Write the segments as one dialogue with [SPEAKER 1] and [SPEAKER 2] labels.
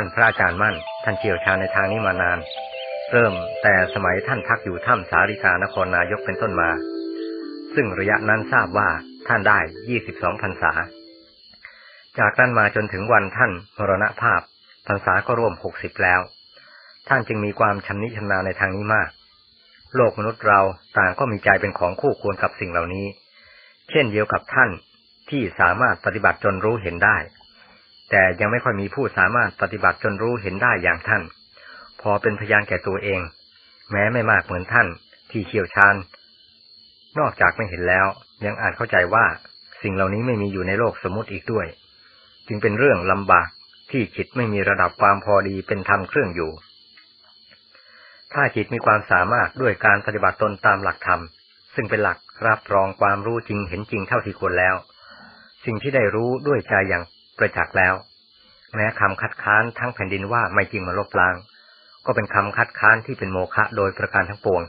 [SPEAKER 1] ท่านพระอาจารย์มั่น ท่านเชี่ยวชาญในทางนี้มานาน เริ่มแต่สมัยท่านพักอยู่ถ้ำสาริกานครนายกเป็นต้นมา ซึ่งระยะนั้นทราบว่าท่านได้22พรรษา จากนั้นมาจนถึงวันท่านมรณภาพพรรษาก็ร่วม60แล้ว ท่านจึงมีความชำนิชำนาญในทางนี้มาก โลกมนุษย์เราต่างก็มีใจเป็นของคู่ควรกับสิ่งเหล่านี้ เช่นเดียวกับท่านที่สามารถปฏิบัติจนรู้เห็นได้ แต่ยังไม่ค่อยมีผู้สามารถปฏิบัติจนรู้เห็นได้อย่างท่าน พอเป็นพยานแก่ตัวเอง แม้ไม่มากเหมือนท่าน ที่เชี่ยวชาญ นอกจากไม่เห็นแล้ว ยังอ่านเข้าใจว่าสิ่งเหล่านี้ไม่มีอยู่ในโลกสมมติอีกด้วย จึงเป็นเรื่องลำบากที่จิตไม่มีระดับความพอดีเป็นธรรมเครื่องอยู่ ถ้าจิตมีความสามารถด้วยการปฏิบัติตนตามหลักธรรม ซึ่งเป็นหลักรับรองความรู้จริงเห็นจริงเท่าที่ควรแล้ว สิ่งที่ได้รู้ด้วยใจอย่าง ประจักษ์แล้ว แม้คำคัดค้านทั้งแผ่นดินว่าไม่จริงมาลบล้าง ก็เป็นคำคัดค้านที่เป็นโมฆะโดยประการทั้งปวง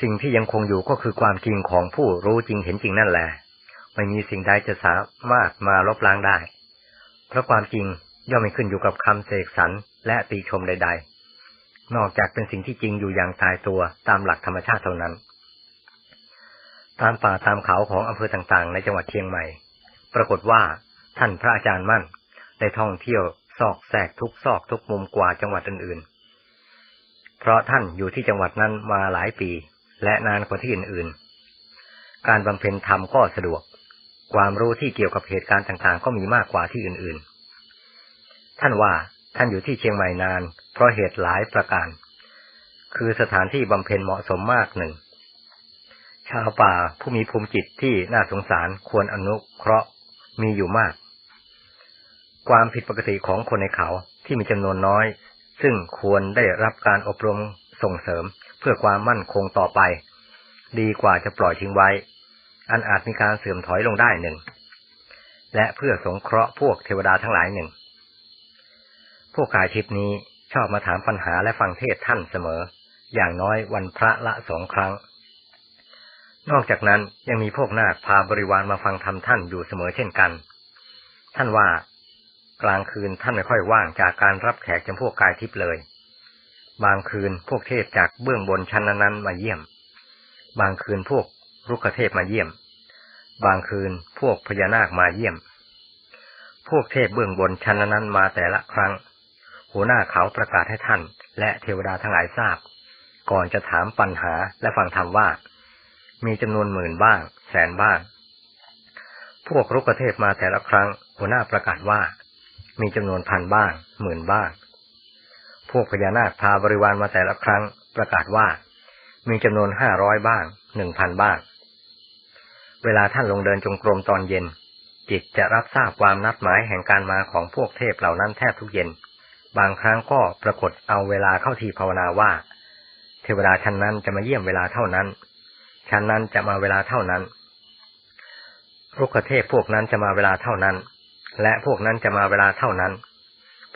[SPEAKER 1] สิ่งที่ยังคงอยู่ก็คือความจริงของผู้รู้จริงเห็นจริงนั่นแหละ ไม่มีสิ่งใดจะสามารถมาลบล้างได้ เพราะความจริงย่อมไม่ขึ้นอยู่กับคำเสกสรรและตีชมใด ๆ นอกจากเป็นสิ่งที่จริงอยู่อย่างตายตัวตามหลักธรรมชาติเท่านั้น ตามป่าตามเขาของอำเภอต่างๆ ในจังหวัดเชียงใหม่ ปรากฏว่า ท่านพระอาจารย์มั่นได้ท่องเที่ยวซอกแซกทุกซอกทุกมุมกว่าจังหวัดอื่นๆ เพราะท่านอยู่ที่จังหวัดนั้นมาหลายปี และนานกว่าที่อื่นๆ การบำเพ็ญธรรมก็สะดวก ความรู้ที่เกี่ยวกับเหตุการณ์ต่างๆ ก็มีมากกว่าที่อื่นๆ ท่านว่าท่านอยู่ที่เชียงใหม่นาน เพราะเหตุหลายประการ คือสถานที่บำเพ็ญเหมาะสมมากหนึ่ง ชาวป่าผู้มีภูมิจิตที่น่าสงสารควรอนุเคราะห์มีอยู่มาก ความผิดปกติของคนในเขาที่มีจำนวนน้อย ซึ่งควรได้รับการอบรมส่งเสริมเพื่อความมั่นคงต่อไป ดีกว่าจะปล่อยทิ้งไว้ อันอาจมีการเสื่อมถอยลงได้หนึ่ง และเพื่อสงเคราะห์พวกเทวดาทั้งหลายหนึ่ง พวกกายทิพนี้ชอบมาถามปัญหาและฟังเทศท่านเสมอ อย่างน้อยวันพระละสองครั้ง นอกจากนั้นยังมีพวกนาคพาบริวารมาฟังธรรมท่านอยู่เสมอเช่นกัน ท่านว่า กลางคืนท่านไม่ค่อยว่างจากการรับแขกจำพวกกายทิพย์เลย บางคืนพวกเทพจากเบื้องบนชั้นนั้นมาเยี่ยม บางคืนพวกรุกเทพมาเยี่ยม บางคืนพวกพญานาคมาเยี่ยม พวกเทพเบื้องบนชั้นนั้นมาแต่ละครั้ง หัวหน้าเขาประกาศให้ท่าน และเทวดาทั้งหลายทราบ ก่อนจะถามปัญหาและฟังธรรมว่า มีจำนวนหมื่นบ้าง แสนบ้าง พวกรุกเทพมาแต่ละครั้ง หัวหน้าประกาศว่า มีจำนวนพันบ้าง หมื่นบ้าง พวกพญานาคพาบริวารมาแต่ละครั้งประกาศว่า มีจำนวนห้าร้อยบ้างหนึ่งพันบ้าง เวลาท่านลงเดินจงกรมตอนเย็น จิตจะรับทราบความนัดหมายแห่งการมาของพวกเทพเหล่านั้นแทบทุกเย็น บางครั้งก็ปรากฏเอาเวลาเข้าทีภาวนาว่า เทวดาชั้นนั้นจะมาเยี่ยมเวลาเท่านั้น ชั้นนั้นจะมาเวลาเท่านั้นรุกเทพพวกนั้นจะมาเวลาเท่านั้น และพวกนั้นจะมาเวลาเท่านั้น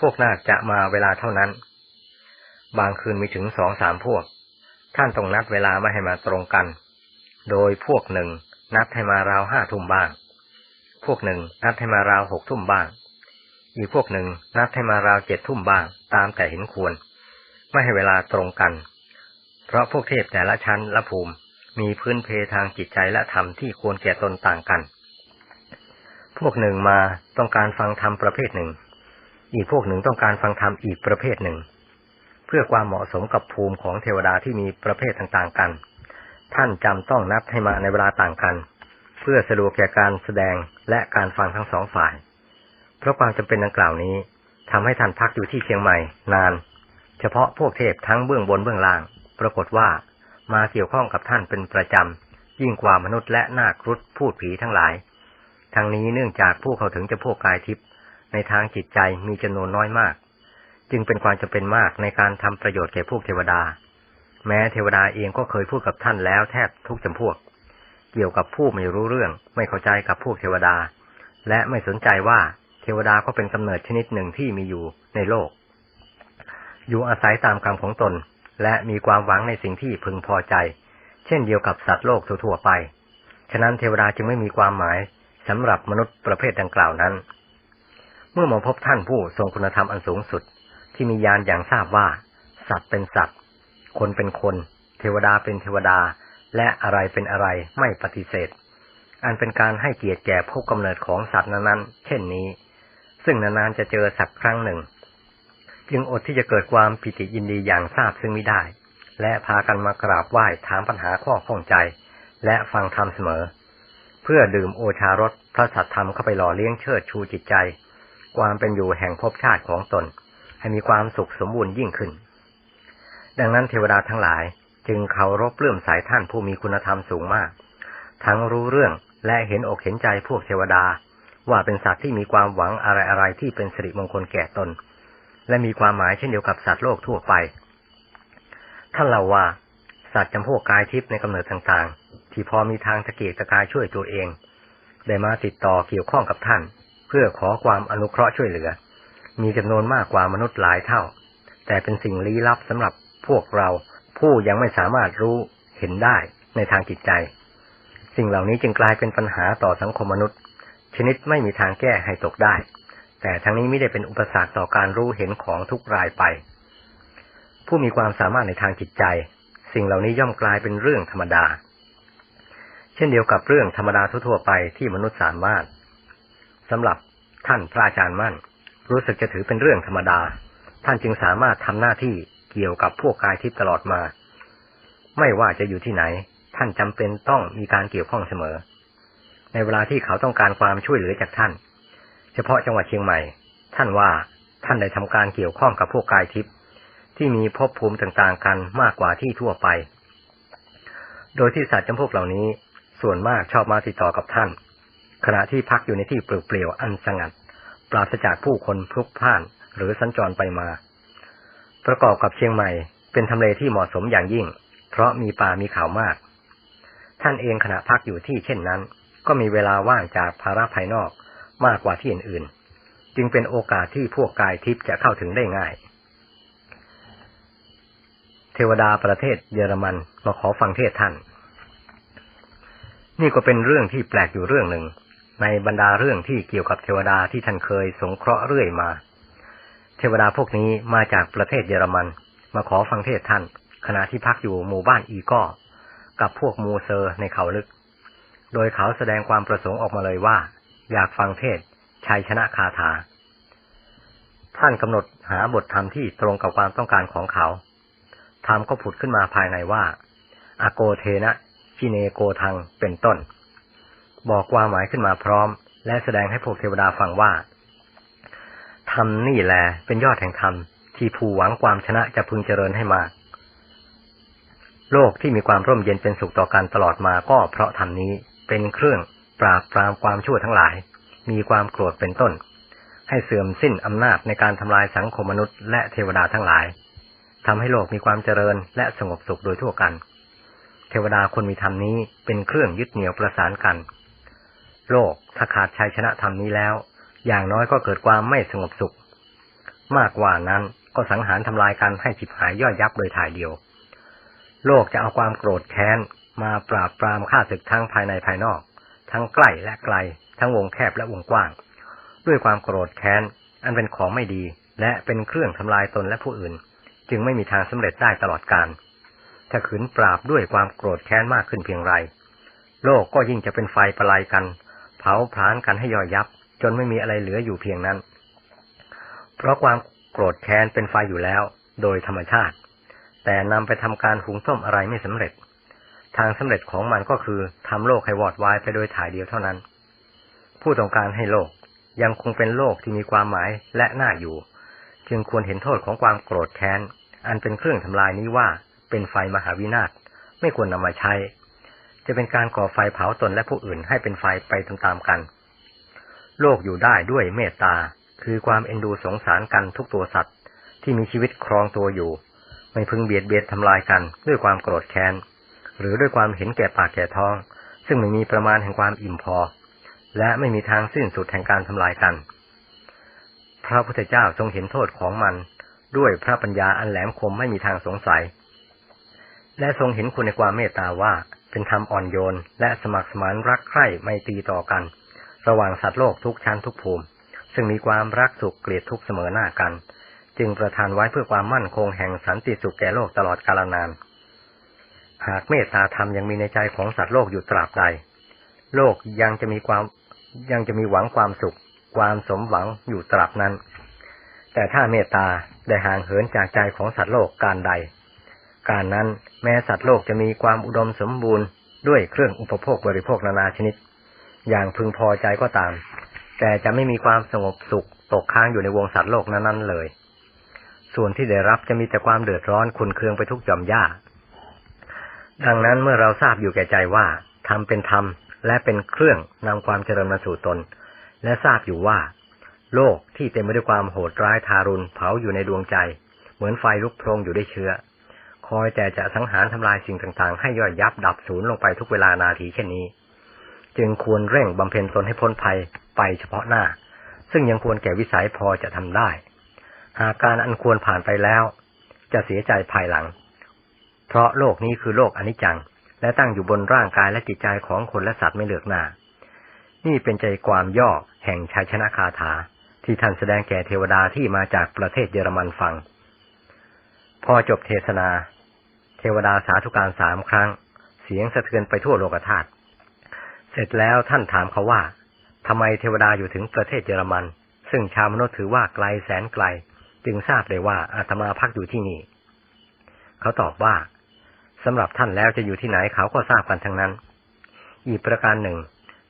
[SPEAKER 1] พวกนาคจะมาเวลาเท่านั้น บางคืนมีถึงสองสามพวก ท่านต้องนัดเวลาไม่ให้มาตรงกัน โดยพวกหนึ่งนัดให้มาราวห้าทุ่มบ้าง พวกหนึ่งนัดให้มาราวหกทุ่มบ้าง อีกพวกหนึ่งนัดให้มาราวเจ็ดทุ่มบ้าง ตามแต่เห็นควร ไม่ให้เวลาตรงกัน เพราะพวกเทพแต่ละชั้นละภูมิมีพื้นเพทางจิตใจและธรรมที่ควรแก่ตนต่างกัน พวกหนึ่งมาต้องการฟังธรรมประเภทหนึ่ง อีกพวกหนึ่งต้องการฟังธรรมอีกประเภทหนึ่ง เพื่อความเหมาะสมกับภูมิของเทวดาที่มีประเภทต่างๆกัน ท่านจำต้องนับให้มาในเวลาต่างกัน เพื่อสะดวกแก่การแสดงและการฟังทั้งสองฝ่าย เพราะความจำเป็นดังกล่าวนี้ทำให้ท่านพักอยู่ที่เชียงใหม่นาน เฉพาะพวกเทพทั้งเบื้องบนเบื้องล่าง ปรากฏว่ามาเกี่ยวข้องกับท่านเป็นประจำยิ่งกว่ามนุษย์และนาครุฑพูดผีทั้งหลาย ทั้งนี้เนื่องจากผู้เขาถึงจะพวกกายทิพย์ในทางจิตใจมีจำนวนน้อยมาก จึงเป็นความจำเป็นมากในการทำประโยชน์แก่พวกเทวดา แม้เทวดาเองก็เคยพูดกับท่านแล้วแทบทุกจำพวก เกี่ยวกับผู้ไม่รู้เรื่อง ไม่เข้าใจกับพวกเทวดา และไม่สนใจว่าเทวดาก็เป็นกำเนิดชนิดหนึ่งที่มีอยู่ในโลก อยู่อาศัยตามกรรมของตน และมีความหวังในสิ่งที่พึงพอใจ เช่นเดียวกับสัตว์โลกทั่วไป ฉะนั้นเทวดาจึงไม่มีความหมาย สำหรับมนุษย์ประเภทดังกล่าวนั้น เมื่อมาพบท่านผู้ทรงคุณธรรมอันสูงสุด ที่มีญาณอย่างทราบว่า สัตว์เป็นสัตว์ คนเป็นคน เทวดาเป็นเทวดา และอะไรเป็นอะไรไม่ปฏิเสธ อันเป็นการให้เกียรติแก่ผู้กำเนิดของสัตว์นั้นๆ เช่นนี้ ซึ่งนานๆจะเจอสักครั้งหนึ่ง จึงอดที่จะเกิดความปิติยินดีอย่างทราบซึ่งไม่ได้ และพากันมากราบไหว้ถามปัญหาข้อข้องใจ และฟังธรรมเสมอ พื่อดื่มโอชารสพระสัตธรรมเข้าไปหล่อเลี้ยงเชิดชูจิตใจ ความเป็นอยู่แห่งภพชาติของตน ให้มีความสุขสมบูรณ์ยิ่งขึ้น ดังนั้นเทวดาทั้งหลายจึงเคารพเลื่อมสายท่านผู้มีคุณธรรมสูงมาก ทั้งรู้เรื่องและเห็นอกเห็นใจพวกเทวดา ว่าเป็นสัตว์ที่มีความหวังอะไรอะไรที่เป็นสิริมงคลแก่ตน และมีความหมายเช่นเดียวกับสัตว์โลกทั่วไปท่านเล่าว่าสัตว์จำพวกกายทิพย์ในกำเนิดต่างๆ ที่พอมีทางตะเกียกตะกายช่วยตัวเอง ได้มาติดต่อเกี่ยวข้องกับท่าน เพื่อขอความอนุเคราะห์ช่วยเหลือ มีจำนวนมากกว่ามนุษย์หลายเท่า แต่เป็นสิ่งลี้ลับสำหรับพวกเราผู้ยังไม่สามารถรู้เห็นได้ในทางจิตใจ สิ่งเหล่านี้จึงกลายเป็นปัญหาต่อสังคมมนุษย์ ชนิดไม่มีทางแก้ให้ตกได้ แต่ทั้งนี้ไม่ได้เป็นอุปสรรคต่อการรู้เห็นของทุกรายไป ผู้มีความสามารถในทางจิตใจ สิ่งเหล่านี้ย่อมกลายเป็นเรื่องธรรมดา เช่นเดียวกับเรื่องธรรมดาทั่วไปที่มนุษย์สามารถสำหรับท่านพระอาจารย์มั่น รู้สึกจะถือเป็นเรื่องธรรมดา ท่านจึงสามารถทำหน้าที่เกี่ยวกับพวกกายทิพย์ตลอดมา ไม่ว่าจะอยู่ที่ไหน ท่านจำเป็นต้องมีการเกี่ยวข้องเสมอ ในเวลาที่เขาต้องการความช่วยเหลือจากท่าน เฉพาะจังหวัดเชียงใหม่ ท่านว่าท่านได้ทำการเกี่ยวข้องกับพวกกายทิพย์ที่มีภพภูมิต่างๆกันมากกว่าที่ทั่วไป โดยที่สัตว์จำพวกเหล่านี้ ส่วนมากชอบมาติดต่อกับท่าน ขณะที่พักอยู่ในที่เปลี่ยวๆอันสงัด ปราศจากผู้คนพลุกพล่านหรือสัญจรไปมา ประกอบกับเชียงใหม่เป็นทำเลที่เหมาะสมอย่างยิ่ง เพราะมีป่ามีเขามาก ท่านเองขณะพักอยู่ที่เช่นนั้น ก็มีเวลาว่างจากภาระภายนอกมากกว่าที่อื่นๆ จึงเป็นโอกาสที่พวกกายทิพย์จะเข้าถึงได้ง่าย เทวดาประเทศเยอรมันมาขอฟังเทศท่าน นี่ก็เป็นเรื่องที่แปลกอยู่เรื่องหนึ่ง ในบรรดาเรื่องที่เกี่ยวกับเทวดาที่ท่านเคยสงเคราะห์เรื่อยมา เทวดาพวกนี้มาจากประเทศเยอรมัน มาขอฟังเทศท่าน ขณะที่พักอยู่หมู่บ้านอีก้อกับพวกมูเซอร์ในเขาลึก โดยเขาแสดงความประสงค์ออกมาเลยว่า อยากฟังเทศชัยชนะคาถา ท่านกำหนดหาบทธรรมที่ตรงกับความต้องการของเขาธรรมก็ผุดขึ้นมาภายในว่า อโกเทนะ ชิเนโกทังเป็นต้น บอกความหมายขึ้นมาพร้อม และแสดงให้พวกเทวดาฟังว่าธรรมนี่แหละเป็นยอดแห่งธรรมที่ผู้หวังความชนะจะพึงเจริญให้มาก โลกที่มีความร่มเย็นเป็นสุขต่อกันตลอดมาก็เพราะธรรมนี้เป็นเครื่องปราบปรามความชั่วทั้งหลาย มีความโกรธเป็นต้น ให้เสื่อมสิ้นอำนาจในการทำลายสังคมมนุษย์และเทวดาทั้งหลายทำให้โลกมีความเจริญและสงบสุขโดยทั่วกัน เทวดาคนมีธรรมนี้เป็นเครื่องยึดเหนี่ยวประสานกัน โลกถ้าขาดชัยชนะธรรมนี้แล้ว อย่างน้อยก็เกิดความไม่สงบสุข มากกว่านั้นก็สังหารทำลายกันให้ฉิบหายย่อยยับโดยถ่ายเดียว โลกจะเอาความโกรธแค้นมาปราบปรามฆ่าศึกทั้งภายในภายนอก ทั้งใกล้และไกล ทั้งวงแคบและวงกว้าง ด้วยความโกรธแค้นอันเป็นของไม่ดี และเป็นเครื่องทำลายตนและผู้อื่น จึงไม่มีทางสำเร็จได้ตลอดกาล ถ้าขืนปราบด้วยความโกรธแค้นมากขึ้นเพียงไร โลกก็ยิ่งจะเป็นไฟประลายกัน เผาพลานกันให้ย่อยยับ จนไม่มีอะไรเหลืออยู่เพียงนั้น เพราะความโกรธแค้นเป็นไฟอยู่แล้ว โดยธรรมชาติ แต่นำไปทำการหุงต้มอะไรไม่สำเร็จ ทางสำเร็จของมันก็คือทำโลกให้วอดวายไปโดยถ่ายเดียวเท่านั้น ผู้ต้องการให้โลกยังคงเป็นโลกที่มีความหมายและน่าอยู่ จึงควรเห็นโทษของความโกรธแค้น อันเป็นเครื่องทำลายนี้ว่า เป็นไฟมหาวินาศไม่ควรนำมาใช้ จะเป็นการก่อไฟเผาตนและผู้อื่นให้เป็นไฟไปตามๆกัน โลกอยู่ได้ด้วยเมตตา คือความเอ็นดูสงสารกันทุกตัวสัตว์ ที่มีชีวิตครองตัวอยู่ ไม่พึงเบียดเบียนทำลายกันด้วยความโกรธแค้น หรือด้วยความเห็นแก่ปากแก่ท้อง ซึ่งไม่มีประมาณแห่งความอิ่มพอ และไม่มีทางสิ้นสุดแห่งการทำลายกัน พระพุทธเจ้าทรงเห็นโทษของมันด้วยพระปัญญาอันแหลมคมไม่มีทางสงสัย และทรงเห็นคุณในความเมตตาว่า เป็นธรรมอ่อนโยน และสมัครสมานรักใคร่ไม่ตีต่อกัน ระหว่างสัตว์โลกทุกชั้นทุกภูมิ ซึ่งมีความรักสุขเกลียดทุกเสมอหน้ากัน จึงประทานไว้เพื่อความมั่นคงแห่งสันติสุขแก่โลกตลอดกาลนาน หากเมตตาธรรมยังมีในใจของสัตว์โลกอยู่ตราบใด โลกยังจะมีความยังจะมีหวังความสุข ความสมหวังอยู่ตราบนั้น แต่ถ้าเมตตาได้ห่างเหินจากใจของสัตว์โลกการใด การนั้น แม้สัตว์โลกจะมีความอุดมสมบูรณ์ด้วยเครื่องอุปโภคบริโภคนานาชนิด อย่างพึงพอใจก็ตาม แต่จะไม่มีความสงบสุขตกค้างอยู่ในวงสัตว์โลกนั้นๆเลย ส่วนที่ได้รับจะมีแต่ความเดือดร้อนคุนเคืองไปทุกจอมย่าดังนั้นเมื่อเราทราบอยู่แก่ใจว่าทำเป็นธรรมและเป็นเครื่องนำความเจริญมาสู่ตน และทราบอยู่ว่า โลกที่เต็มไปด้วยความโหดร้ายทารุณเผาอยู่ในดวงใจ เหมือนไฟลุกโพลงอยู่ด้วยเชื้อ คอยแต่จะสังหารทำลายสิ่งต่างๆ ให้ย่อยยับดับสูญลงไปทุกเวลานาทีเช่นนี้ จึงควรเร่งบำเพ็ญตนให้พ้นภัยไปเฉพาะหน้า ซึ่งยังควรแก่วิสัยพอจะทำได้ หากการอันควรผ่านไปแล้ว จะเสียใจภายหลัง เพราะโลกนี้คือโลกอนิจจัง และตั้งอยู่บนร่างกายและจิตใจของคนและสัตว์ไม่เลือกหน้า นี่เป็นใจความย่อแห่งชัยชนะคาถา ที่ท่านแสดงแก่เทวดาที่มาจากประเทศเยอรมันฟังพอจบเทศนา เทวดาสาธุการสามครั้ง เสียงสะเทือนไปทั่วโลกธาตุเสร็จแล้วท่านถามเขาว่าทำไมเทวดาอยู่ถึงประเทศเยอรมัน ซึ่งชาวมนุษย์ถือว่าไกลแสนไกล จึงทราบเลยว่าอาตมาพักอยู่ที่นี่ เขาตอบว่าสำหรับท่านแล้วจะอยู่ที่ไหนเขาก็ทราบกันทั้งนั้น อีกประการหนึ่ง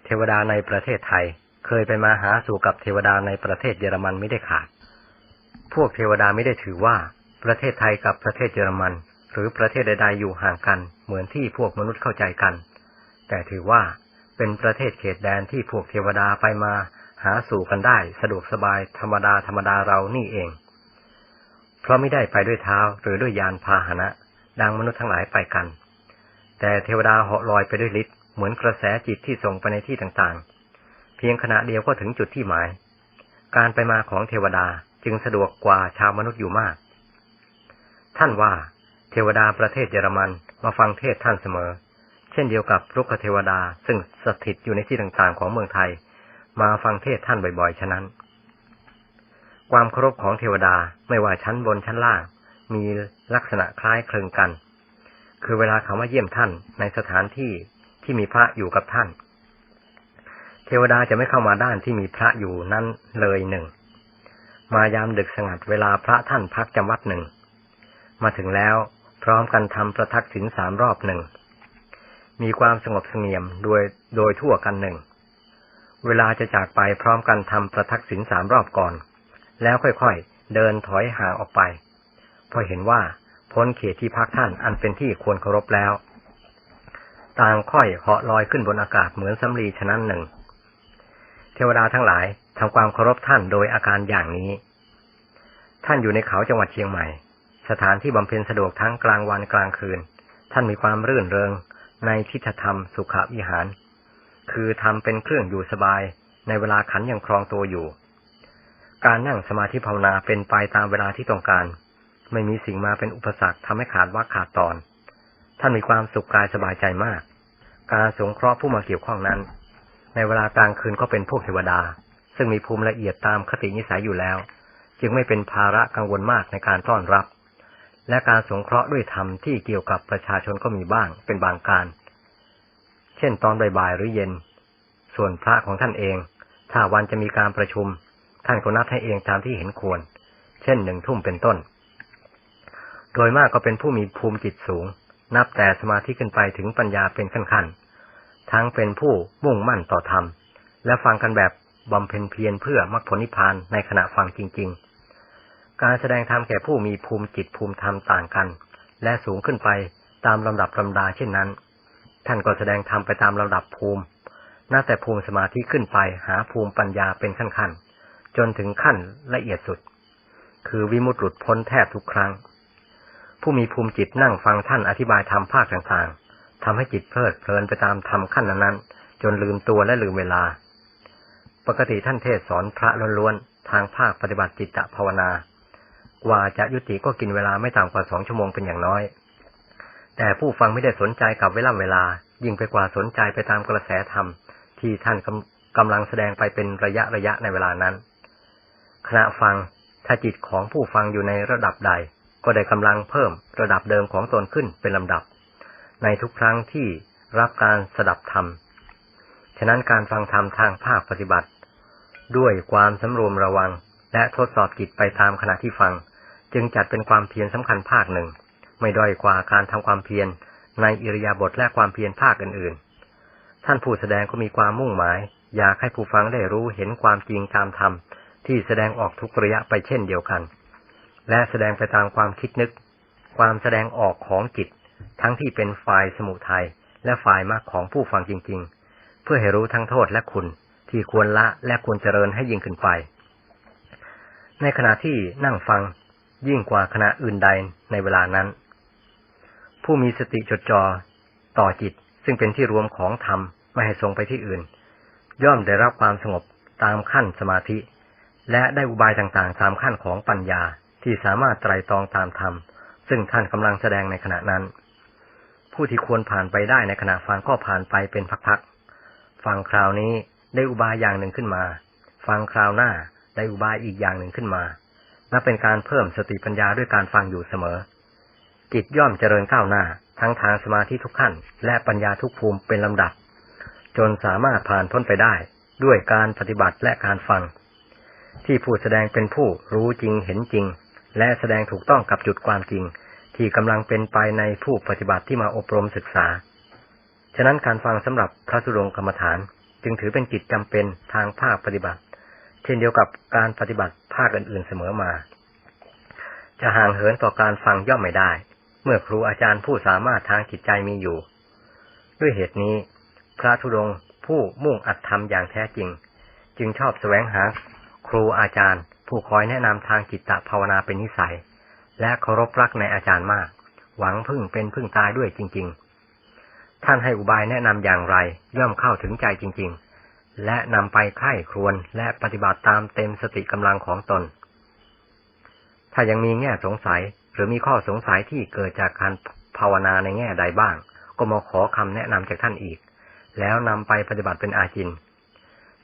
[SPEAKER 1] เทวดาในประเทศไทยเคยไปมาหาสู่กับเทวดาในประเทศเยอรมันไม่ได้ขาด พวกเทวดาไม่ได้ถือว่าประเทศไทยกับประเทศเยอรมัน รือประเทศใดๆอยู่ห่างกันเหมือนที่พวกมนุษย์เข้าใจกัน แต่ถือว่าเป็นประเทศเขตแดนที่พวกเทวดาไปมาหาสู่กันได้สะดวกสบายธรรมดาธรรมดาเรานี่เอง เพราะไม่ได้ไปด้วยเท้าหรือด้วยยานพาหนะ ดังมนุษย์ทั้งหลายไปกัน แต่เทวดาเหาะลอยไปด้วยฤทธิ์เหมือนกระแสจิตที่ส่งไปในที่ต่างๆ เพียงขณะเดียวก็ถึงจุดที่หมาย การไปมาของเทวดาจึงสะดวกกว่าชาวมนุษย์อยู่มาก ท่านว่า เทวดาประเทศเยอรมันมาฟังเทศท่านเสมอ เช่นเดียวกับรุกขเทวดาซึ่งสถิตอยู่ในที่ต่างๆ ของเมืองไทย มาฟังเทศท่านบ่อยๆ ฉะนั้น ความเคารพของเทวดาไม่ว่าชั้นบนชั้นล่าง มีลักษณะคล้ายคลึงกัน คือเวลาเขามาเยี่ยมท่านในสถานที่ที่มีพระอยู่กับท่าน เทวดาจะไม่เข้ามาด้านที่มีพระอยู่นั้นเลยหนึ่ง มายามดึกสงัดเวลาพระท่านพักจำวัดหนึ่ง มาถึงแล้ว ร้อมกันทำประทักษิณสามรอบหนึ่ง มีความสงบเสงี่ยมโดยโดยทั่วกันหนึ่ง เวลาจะจากไปพร้อมกันทำประทักษิณสามรอบก่อน แล้วค่อยๆ เดินถอยห่างออกไป พอเห็นว่าพ้นเขตที่พักท่านอันเป็นที่ควรเคารพแล้ว ต่างค่อยเหาะลอยขึ้นบนอากาศเหมือนสำลีฉะนั้นหนึ่ง เทวดาทั้งหลายทำความเคารพท่านโดยอาการอย่างนี้ ท่านอยู่ในเขาจังหวัดเชียงใหม่ สถานที่บำเพ็ญสะดวกทั้งกลางวันกลางคืน ท่านมีความรื่นเริง ในทิฏฐธรรมสุขวิหาร คือทำเป็นเครื่องอยู่สบาย ในเวลาขันยังครองตัวอยู่ การนั่งสมาธิภาวนาเป็นไปตามเวลาที่ต้องการ ไม่มีสิ่งมาเป็นอุปสรรคทำให้ขาดวักขาดตอน ท่านมีความสุขกายสบายใจมาก การสงเคราะห์ผู้มาเกี่ยวข้องนั้น ในเวลากลางคืนก็เป็นพวกเทวดา ซึ่งมีภูมิละเอียดตามคตินิสัยอยู่แล้ว จึงไม่เป็นภาระกังวลมากในการต้อนรับ และการสงเคราะห์ด้วยธรรมที่เกี่ยวกับประชาชนก็มีบ้างเป็นบางการ เช่นตอนบ่ายหรือเย็น ส่วนพระของท่านเอง ถ้าวันจะมีการประชุม ท่านก็นัดให้เองตามที่เห็นควร เช่นหนึ่งทุ่มเป็นต้น โดยมากก็เป็นผู้มีภูมิจิตสูง นับแต่สมาธิขึ้นไปถึงปัญญาเป็นขั้นๆ ทั้งเป็นผู้มุ่งมั่นต่อธรรม และฟังกันแบบบำเพ็ญเพียรเพื่อมรรคผลนิพพานในขณะฟังจริง ๆ การแสดงธรรมแก่ผู้มีภูมิจิตภูมิธรรมต่างกัน และสูงขึ้นไปตามลำดับลำดาเช่นนั้น ท่านก็แสดงธรรมไปตามลำดับภูมิน่าแต่ภูมิสมาธิขึ้นไปหาภูมิปัญญาเป็นขั้นๆ จนถึงขั้นละเอียดสุด คือวิมุตติหลุดพ้นแทบทุกครั้ง ผู้มีภูมิจิตนั่งฟังท่านอธิบายธรรมภาคต่างๆทำให้จิตเพลิดเพลินไปตามธรรมขั้นนั้นๆ จนลืมตัวและลืมเวลา ปกติท่านเทศสอนพระล้วนๆทางภาคปฏิบัติจิตภาวนา กว่าจะยุติก็กินเวลาไม่ต่ำกว่าสองชั่วโมงเป็นอย่างน้อย แต่ผู้ฟังไม่ได้สนใจกับเวลาเวลา ยิ่งไปกว่าสนใจไปตามกระแสธรรม ที่ท่านกำกำลังแสดงไปเป็นระยะระยะในเวลานั้น ขณะฟังถ้าจิตของผู้ฟังอยู่ในระดับใด ก็ได้กำลังเพิ่มระดับเดิมของตนขึ้นเป็นลำดับ ในทุกครั้งที่รับการสดับธรรม ฉะนั้นการฟังธรรมทางภาคปฏิบัติ ด้วยความสำรวมระวังและทดสอบจิตไปตามขณะที่ฟัง จึงจัดเป็นความเพียรสำคัญภาคหนึ่ง ไม่ด้อยกว่าการทำความเพียรในอิริยาบถและความเพียรภาคอื่นๆ ท่านผู้แสดงก็มีความมุ่งหมาย อยากให้ผู้ฟังได้รู้เห็นความจริงตามธรรมที่แสดงออกทุกระยะไปเช่นเดียวกัน และแสดงไปตามความคิดนึก ความแสดงออกของจิต ทั้งที่เป็นฝ่ายสมุทัยและฝ่ายมรรคของผู้ฟังจริง ๆ เพื่อให้รู้ทั้งโทษและคุณที่ควรละและควรเจริญให้ยิ่งขึ้นไป ในขณะที่นั่งฟัง ยิ่งกว่าขณะอื่นใดในเวลานั้น ผู้มีสติจดจ่อต่อจิตซึ่งเป็นที่รวมของธรรมไม่ให้ทรงไปที่อื่น ย่อมได้รับความสงบตามขั้นสมาธิ และได้อุบายต่างๆ ตามขั้นของปัญญาที่สามารถไตรตรองตามธรรม ซึ่งท่านกำลังแสดงในขณะนั้น ผู้ที่ควรผ่านไปได้ในขณะฟังก็ผ่านไปเป็นพักๆฟังคราวนี้ได้อุบายอย่างหนึ่งขึ้นมา ฟังคราวหน้าได้อุบายอีกอย่างหนึ่งขึ้นมา นับเป็นการเพิ่มสติปัญญาด้วยการฟังอยู่เสมอ จิตย่อมเจริญก้าวหน้า ทั้งทางสมาธิทุกขั้น และปัญญาทุกภูมิเป็นลำดับ จนสามารถผ่านพ้นไปได้ด้วยการปฏิบัติและการฟัง ที่ผู้แสดงเป็นผู้รู้จริงเห็นจริง และแสดงถูกต้องกับจุดความจริง ที่กำลังเป็นไปในผู้ปฏิบัติที่มาอบรมศึกษา ฉะนั้นการฟังสำหรับพระสุรงกรรมฐาน จึงถือเป็นกิจจำเป็นทางภาคปฏิบัติ ช่นเดียวกับการปฏิบัติภาคอื่น ๆเสมอมา จะห่างเหินต่อการฟังย่อมไม่ได้ เมื่อครูอาจารย์ผู้สามารถทางจิตใจมีอยู่ ด้วยเหตุนี้ พระธุดงค์ผู้มุ่งอัดทำอย่างแท้จริง จึงชอบแสวงหา ครูอาจารย์ ผู้คอยแนะนำทางจิตตภาวนาเป็นนิสัย และเคารพรักในอาจารย์มาก หวังพึ่งเป็นพึ่งตายด้วยจริง ๆ ท่านให้อุบายแนะนำอย่างไรย่อมเข้าถึงใจจริง ๆ และนำไปไข้ครวนและปฏิบัติตามเต็มสติกำลังของตน ถ้ายังมีแง่สงสัยหรือมีข้อสงสัยที่เกิดจากการภาวนาในแง่ใดบ้าง ก็มาขอคำแนะนำจากท่านอีก แล้วนำไปปฏิบัติเป็นอาจิน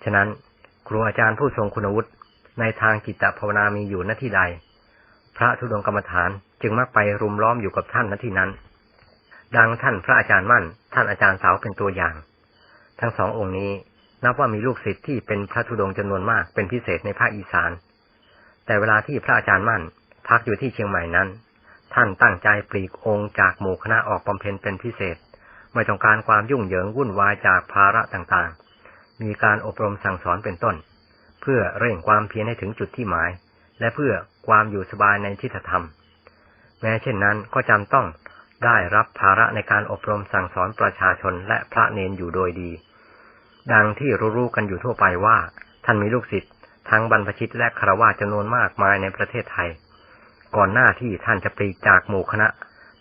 [SPEAKER 1] ฉะนั้นครูอาจารย์ผู้ทรงคุณวุฒิในทางจิตตภาวนามีอยู่ณที่ใด พระธุดงกรรมฐานจึงมักไปรุมล้อมอยู่กับท่านณที่นั้น ดังท่านพระอาจารย์มั่น ท่านอาจารย์สาวเป็นตัวอย่าง ทั้งสององค์นี้ นับว่ามีลูกศิษย์ที่เป็นพระธุดงจำนวนมากเป็นพิเศษในภาคอีสาน แต่เวลาที่พระอาจารย์มั่น พักอยู่ที่เชียงใหม่นั้น ท่านตั้งใจปลีกองค์จากหมู่คณะออกบำเพ็ญเป็นพิเศษ ไม่ต้องการความยุ่งเหยิงวุ่นวายจากภาระต่างๆ มีการอบรมสั่งสอนเป็นต้น เพื่อเร่งความเพียรให้ถึงจุดที่หมาย และเพื่อความอยู่สบายในทิฏฐธรรม แม้เช่นนั้นก็จำต้องได้รับภาระในการอบรมสั่งสอนประชาชนและพระเนนอยู่โดยดี ดังที่รู้ๆกันอยู่ทั่วไปว่า ท่านมีลูกศิษย์ทั้งบรรพชิตและคารวะจำนวนมากมายในประเทศไทย ก่อนหน้าที่ท่านจะปลีกจากหมู่คณะ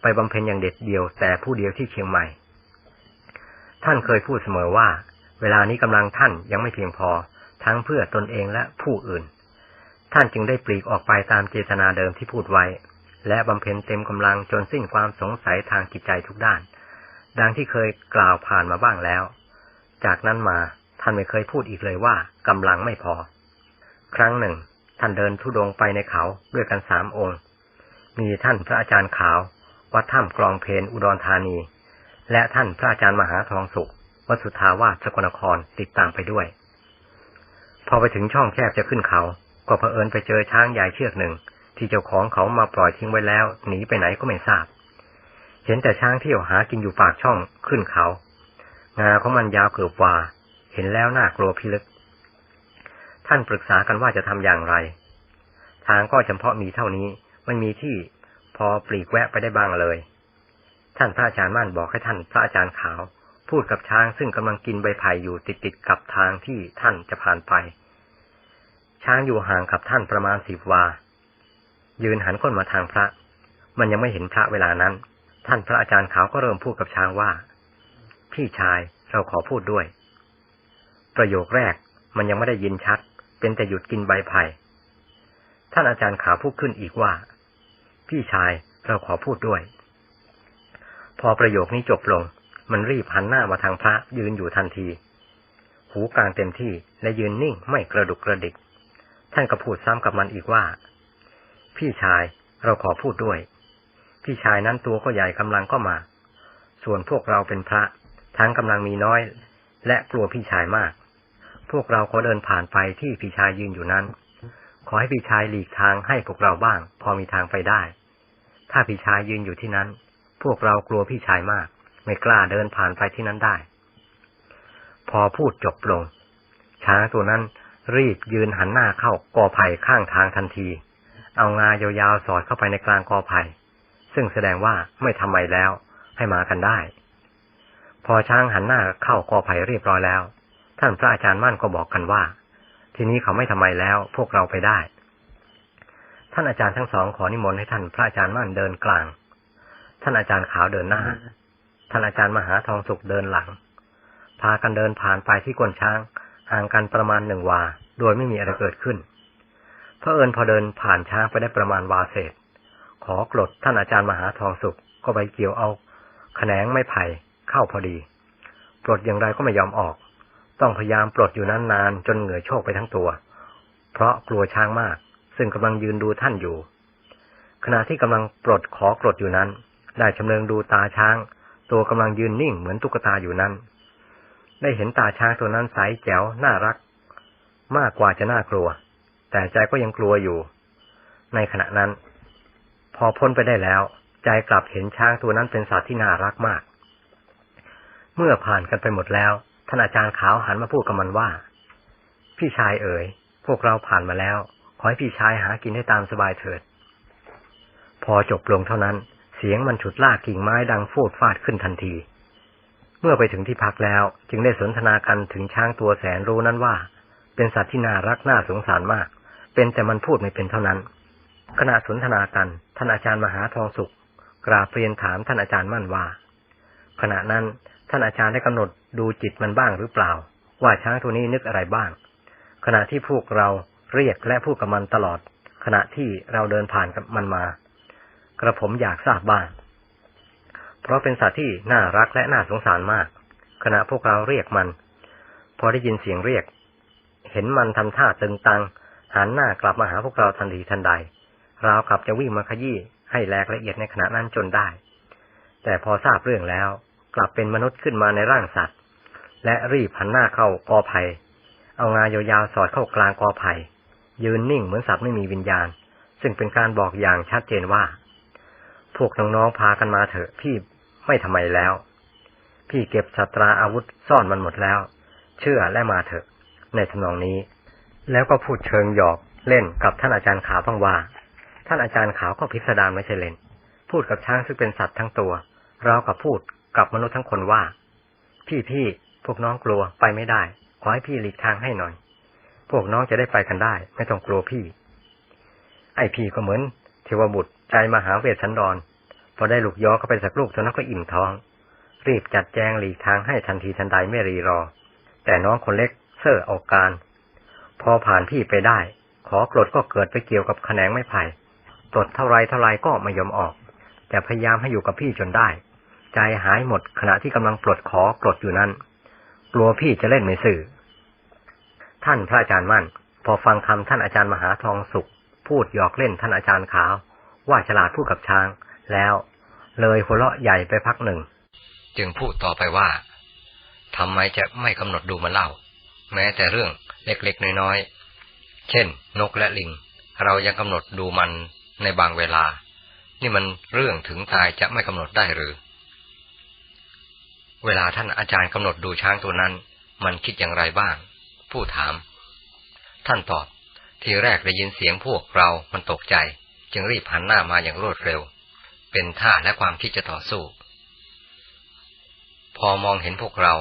[SPEAKER 1] ไปบำเพ็ญอย่างเด็ดเดี่ยวแต่ผู้เดียวที่เชียงใหม่ ท่านเคยพูดเสมอว่า เวลานี้กำลังท่านยังไม่เพียงพอ ทั้งเพื่อตนเองและผู้อื่น ท่านจึงได้ปลีกออกไปตามเจตนาเดิมที่พูดไว้ และบำเพ็ญเต็มกำลังจนสิ้นความสงสัยทางจิตใจทุกด้าน ดังที่เคยกล่าวผ่านมาบ้างแล้ว จากนั้นมาท่านไม่เคยพูดอีกเลยว่ากำลังไม่พอ ครั้งหนึ่ง ท่านเดินทุดงไปในเขาด้วยกันสามองค์ มีท่านพระอาจารย์ขาววัดถ้ำกรองเพนอุดรธานี และท่านพระอาจารย์มหาทองสุขวัดสุทาวาสสกลนครติดตามไปด้วย พอไปถึงช่องแคบจะขึ้นเขา ก็เผอิญไปเจอช้างใหญ่เชือกหนึ่ง ที่เจ้าของเขามาปล่อยทิ้งไว้แล้ว หนีไปไหนก็ไม่ทราบ เห็นแต่ช้างเที่ยวหากินอยู่ปากช่องขึ้นเขา งาของมันยาวเกือบวาเห็นแล้วน่ากลัวพิลึก ท่านปรึกษากันว่าจะทำอย่างไร ทางก็เฉพาะมีเท่านี้ ไม่มีที่พอปลีกแวะไปได้บ้างเลย ท่านพระอาจารย์มั่นบอกให้ท่านพระอาจารย์ขาว พูดกับช้างซึ่งกำลังกินใบไผ่อยู่ติดติดกับทางที่ท่านจะผ่านไป ช้างอยู่ห่างกับท่านประมาณสิบวา ยืนหันก้นมาทางพระ มันยังไม่เห็นพระเวลานั้น ท่านพระอาจารย์ขาวก็เริ่มพูดกับช้างว่า พี่ชายเราขอพูดด้วย ประโยคแรกมันยังไม่ได้ยินชัด เป็นแต่หยุดกินใบไผ่ท่านอาจารย์ขาวพูดขึ้นอีกว่า พี่ชายเราขอพูดด้วย พอประโยคนี้จบลง มันรีบหันหน้ามาทางพระยืนอยู่ทันที หูกลางเต็มที่และยืนนิ่งไม่กระดุกกระดิก ท่านก็พูดซ้ำกับมันอีกว่า พี่ชายเราขอพูดด้วย พี่ชายนั้นตัวก็ใหญ่กำลังก็มา ส่วนพวกเราเป็นพระ ทั้งกำลังมีน้อย และกลัวพี่ชายมาก พวกเราขอเดินผ่านไปที่พี่ชายยืนอยู่นั้น ขอให้พี่ชายหลีกทางให้พวกเราบ้าง พอมีทางไปได้ ถ้าพี่ชายยืนอยู่ที่นั้น พวกเรากลัวพี่ชายมาก ไม่กล้าเดินผ่านไปที่นั้นได้ พอพูดจบลง ช้างตัวนั้นรีบยืนหันหน้าเข้ากอไผ่ข้างทางทันที เอางายาวๆสอดเข้าไปในกลางกอไผ่ ซึ่งแสดงว่าไม่ทำไมแล้วให้มากันได้ พอช้างหันหน้าเข้ากอไผ่เรียบร้อยแล้ว ท่านพระอาจารย์มั่นก็บอกกันว่า ทีนี้เขาไม่ทำไมแล้วพวกเราไปได้ ท่านอาจารย์ทั้งสองขอนิมนต์ให้ท่านพระอาจารย์มั่นเดินกลาง ท่านอาจารย์ขาวเดินหน้า ท่านอาจารย์มหาทองสุขเดินหลัง พากันเดินผ่านไปที่ก้นช้าง ห่างกันประมาณหนึ่งวา โดยไม่มีอะไรเกิดขึ้นเพอเอิญพอเดินผ่านช้างไปได้ประมาณวาเศษ ขอกรดท่านอาจารย์มหาทองสุขก็ไปเกี่ยวเอาแขนงไม้ไผ่ เข้าพอดี ปลดอย่างไรก็ไม่ยอมออก ต้องพยายามปลดอยู่นั้นนานจนเหงื่อโชกไปทั้งตัว เพราะกลัวช้างมาก ซึ่งกำลังยืนดูท่านอยู่ ขณะที่กำลังปลดขอกรดอยู่นั้น ได้ชำเลืองดูตาช้าง ตัวกำลังยืนนิ่งเหมือนตุ๊กตาอยู่นั้น ได้เห็นตาช้างตัวนั้นใสแจ๋วน่ารัก มากกว่าจะน่ากลัว แต่ใจก็ยังกลัวอยู่ ในขณะนั้น พอพ้นไปได้แล้ว ใจกลับเห็นช้างตัวนั้นเป็นสัตว์ที่น่ารักมาก เมื่อผ่านกันไปหมดแล้ว ท่านอาจารย์ขาวหันมาพูดกับมันว่า พี่ชายเอ๋ย พวกเราผ่านมาแล้ว ขอให้พี่ชายหากินให้ตามสบายเถิด พอจบลงเท่านั้น เสียงมันฉุดลากกิ่งไม้ดังฟูดฟาดขึ้นทันที เมื่อไปถึงที่พักแล้ว จึงได้สนทนากันถึงช้างตัวแสนรู้นั้นว่า เป็นสัตว์ที่น่ารักน่าสงสารมาก เป็นแต่มันพูดไม่เป็นเท่านั้น ขณะสนทนากัน ท่านอาจารย์มหาทองสุข กราบเรียนถามท่านอาจารย์มั่นว่า ขณะนั้น ท่านอาจารย์ได้กำหนดดูจิตมันบ้างหรือเปล่า ว่าช้างตัวนี้นึกอะไรบ้าง ขณะที่พวกเราเรียกและพูดกับมันตลอด ขณะที่เราเดินผ่านกับมันมา กระผมอยากทราบบ้าง เพราะเป็นสัตว์ที่น่ารักและน่าสงสารมาก ขณะพวกเราเรียกมัน พอได้ยินเสียงเรียก เห็นมันทำท่าตึงตังหันหน้ากลับมาหาพวกเราทันทีทันใดราวกับจะวิ่งมาขยี้ให้แหลกละเอียดในขณะนั้นจนได้ แต่พอทราบเรื่องแล้ว กลับเป็นมนุษย์ขึ้นมาในร่างสัตว์ และรีบหันหน้าเข้ากอไผ่เอางายาวๆสอดเข้ากลางกอไผ่ยืนนิ่งเหมือนสัตว์ไม่มีวิญญาณ ซึ่งเป็นการบอกอย่างชัดเจนว่า พวกน้องๆพากันมาเถอะพี่ไม่ทำไมแล้ว พี่เก็บสัตราอาวุธซ่อนมันหมดแล้ว เชื่อและมาเถอะ ในทำนองนี้ แล้วก็พูดเชิงหยอกเล่นกับท่านอาจารย์ขาวบ้างว่า ท่านอาจารย์ขาวก็พิสดารไม่ใช่เล่น พูดกับช้างซึ่งเป็นสัตว์ทั้งตัว เรากับพูด กับมนุษย์ทั้งคนว่า พี่พี่พวกน้องกลัวไปไม่ได้ ขอให้พี่หลีกทางให้หน่อย พวกน้องจะได้ไปกันได้ ไม่ต้องกลัวพี่ ไอพี่ก็เหมือน เทวบุตรใจมหาเวสสันดรพอได้ลูกยอก็ไปสักลูกเท่านั้นก็อิ่มท้อง รีบจัดแจงหลีกทางให้ทันทีทันใดไม่รีรอ แต่น้องคนเล็กเซ่อออกการ พอผ่านพี่ไปได้ ขอกรดก็เกิดไปเกี่ยวกับแขนงไม้ไผ่ตดเท่าไรเท่าไรก็ไม่ยอมออก แต่พยายามให้อยู่กับพี่จนได้ ใจหายหมดขณะที่กำลังปลดขอกรดอยู่นั้น กลัวพี่จะเล่นไม่สื่อ ท่านพระอาจารย์มั่น พอฟังคำท่านอาจารย์มหาทองสุข พูดหยอกเล่นท่านอาจารย์ขาว ว่าฉลาดพูดกับช้าง แล้ว เลยหัวเราะใหญ่ไปพักหนึ่ง จึงพูดต่อไปว่าทำไมจะไม่กำหนดดูมันเล่า แม้แต่เรื่องเล็กๆน้อยๆ เช่น นกและลิง เรายังกำหนดดูมันในบางเวลา นี่มันเรื่องถึงตายจะไม่กำหนดได้หรือ เวลาท่านอาจารย์กำหนดดูช้างตัวนั้น มันคิดอย่างไรบ้าง ผู้ถาม ท่านตอบ ทีแรกได้ยินเสียงพวกเรา มันตกใจ จึงรีบหันหน้ามาอย่างรวดเร็ว เป็นท่าและความคิดจะต่อสู้ พอมองเห็นพวกเรา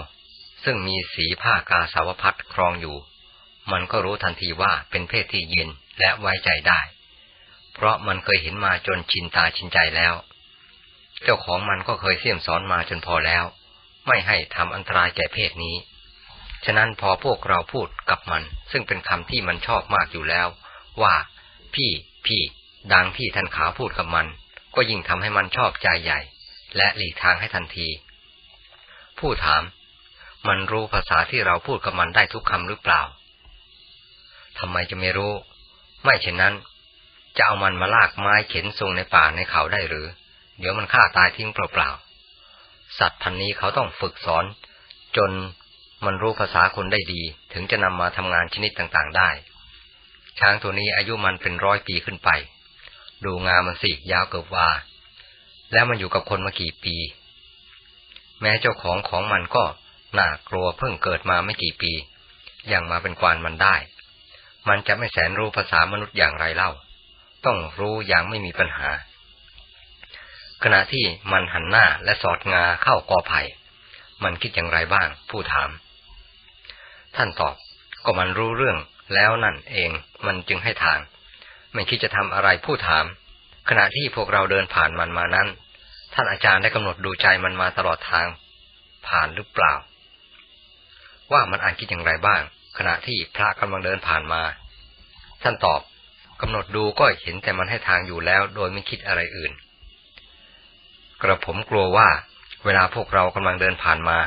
[SPEAKER 1] ซึ่งมีสีผ้ากาสาวพัดครองอยู่ มันก็รู้ทันทีว่าเป็นเพศที่เย็นและไว้ใจได้ เพราะมันเคยเห็นมาจนชินตาชินใจแล้ว เจ้าของมันก็เคยเสี่ยมสอนมาจนพอแล้ว ไม่ให้ทำอันตรายแก่เพศนี้ ฉะนั้นพอพวกเราพูดกับมัน ซึ่งเป็นคำที่มันชอบมากอยู่แล้ว ว่า พี่ พี่ ดังที่ท่านขาวพูดกับมัน ก็ยิ่งทำให้มันชอบใจใหญ่ และหลีกทางให้ทันที ผู้ถาม มันรู้ภาษาที่เราพูดกับมันได้ทุกคำหรือเปล่าทำไมจะไม่รู้ ไม่เช่นนั้น จะเอามันมาลากไม้เข็นทรงในป่าในเขาได้หรือ เดี๋ยวมันฆ่าตายทิ้งเปล่าๆ สัตว์พันนี้เขาต้องฝึกสอน จนมันรู้ภาษาคนได้ดี ถึงจะนำมาทำงานชนิดต่างๆได้ ช้างตัวนี้อายุมันเป็นร้อยปีขึ้นไป ดูงามันสิยาวเกือบวา แล้วมันอยู่กับคนมากี่ปี แม้เจ้าของของมันก็น่ากลัวเพิ่งเกิดมาไม่กี่ปียังมาเป็นกวานมันได้ มันจะไม่แสนรู้ภาษามนุษย์อย่างไรเล่า ต้องรู้อย่างไม่มีปัญหา ขณะที่มันหันหน้าและสอดงาเข้ากอไผ่มันคิดอย่างไรบ้าง ผู้ถาม ท่านตอบ ก็มันรู้เรื่องแล้วนั่นเอง มันจึงให้ทาง ไม่คิดจะทำอะไรผู้ถาม ขณะที่พวกเราเดินผ่านมันมานั้น ท่านอาจารย์ได้กำหนดดูใจมันมาตลอดทาง ผ่านหรือเปล่า ว่ามันอ่านคิดอย่างไรบ้าง ขณะที่พระกำลังเดินผ่านมา ท่านตอบกำหนดดูก็เห็นแต่มันให้ทางอยู่แล้ว โดยไม่คิดอะไรอื่น กระผมกลัวว่า เวลาพวกเรากำลังเดินผ่านมา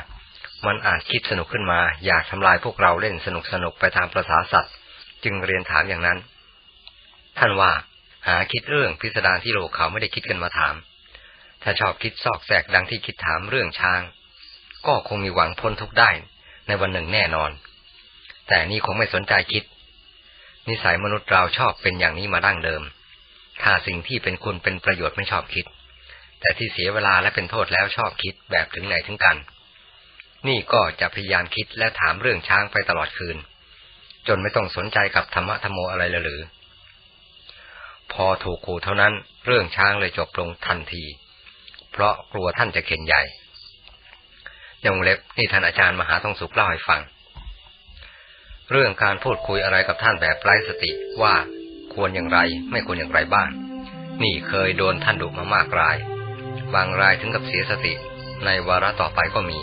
[SPEAKER 1] มันอาจคิดสนุกขึ้นมา อยากทำลายพวกเราเล่นสนุกสนุกไปทางประษาสัตว์ จึงเรียนถามอย่างนั้น ท่านว่า หาคิดเรื่องพิสดารที่โลกเขาไม่ได้คิดกันมาถาม ถ้าชอบคิดซอกแซกดังที่คิดถามเรื่องช้าง ก็คงมีหวังพ้นทุกได้ในวันหนึ่งแน่นอน แต่นี่คงไม่สนใจคิด นิสัยมนุษย์เราชอบเป็นอย่างนี้มาดั้งเดิม ถ้าสิ่งที่เป็นคุณเป็นประโยชน์ไม่ชอบคิด แต่ที่เสียเวลาและเป็นโทษแล้วชอบคิดแบบถึงไหนถึงกัน นี่ก็จะพยายามคิดและถามเรื่องช้างไปตลอดคืน จนไม่ต้องสนใจกับธรรมะธรรมโมอะไรเลยหรือ พอถูกขู่เท่านั้นเรื่องช้างเลยจบลงทันที เพราะกลัวท่านจะเข็นใหญ่ยงเล็บนี่ท่านอาจารย์มหาทองสุขเล่าให้ฟัง เรื่องการพูดคุยอะไรกับท่านแบบไร้สติว่าควรอย่างไรไม่ควรอย่างไรบ้าง นี่เคยโดนท่านดุมามากราย บางรายถึงกับเสียสติในวาระต่อไปก็มี